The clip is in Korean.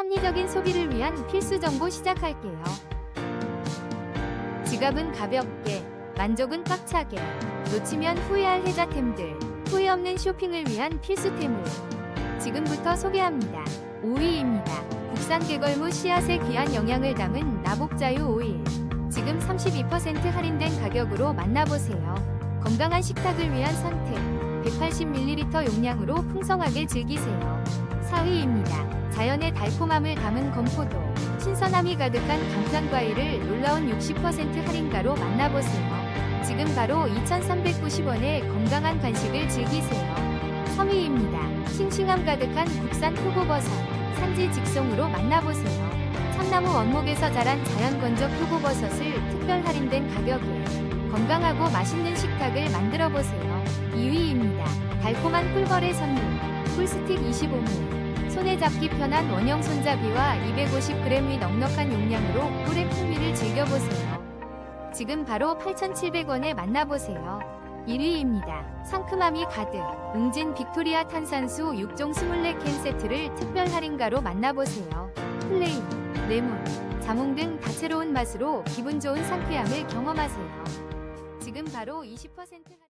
합리적인 소비를 위한 필수 정보 시작할게요. 지갑은 가볍게, 만족은 꽉차게, 놓치면 후회할 혜자템들, 후회 없는 쇼핑을 위한 필수템을 지금부터 소개합니다. 5위입니다. 국산 개걸무 씨앗의 귀한 영양을 담은 나복자유 오일. 지금 32% 할인된 가격으로 만나보세요. 건강한 식탁을 위한 선택. 180ml 용량으로 풍성하게 즐기세요. 4위입니다. 자연의 달콤함을 담은 건포도. 신선함이 가득한 강산과일을 놀라운 60% 할인가로 만나보세요. 지금 바로 2,390원의 건강한 간식을 즐기세요. 3위입니다. 싱싱함 가득한 국산 표고버섯. 산지 직송으로 만나보세요. 참나무 원목에서 자란 자연 건조 표고버섯을 특별 할인된 가격에 건강하고 맛있는 식탁을 만들어 보세요. 2위입니다. 달콤한 꿀벌의 선물. 꿀스틱 25ml. 손에 잡기 편한 원형 손잡이와 250g 의 넉넉한 용량으로 꿀의 풍미를 즐겨보세요. 지금 바로 8,700원에 만나보세요. 1위입니다. 상큼함이 가득. 웅진 빅토리아 탄산수 6종 24캔 세트를 특별 할인가로 만나보세요. 플레인, 레몬, 자몽 등 다채로운 맛으로 기분 좋은 상쾌함을 경험하세요. 지금 바로 20% 할인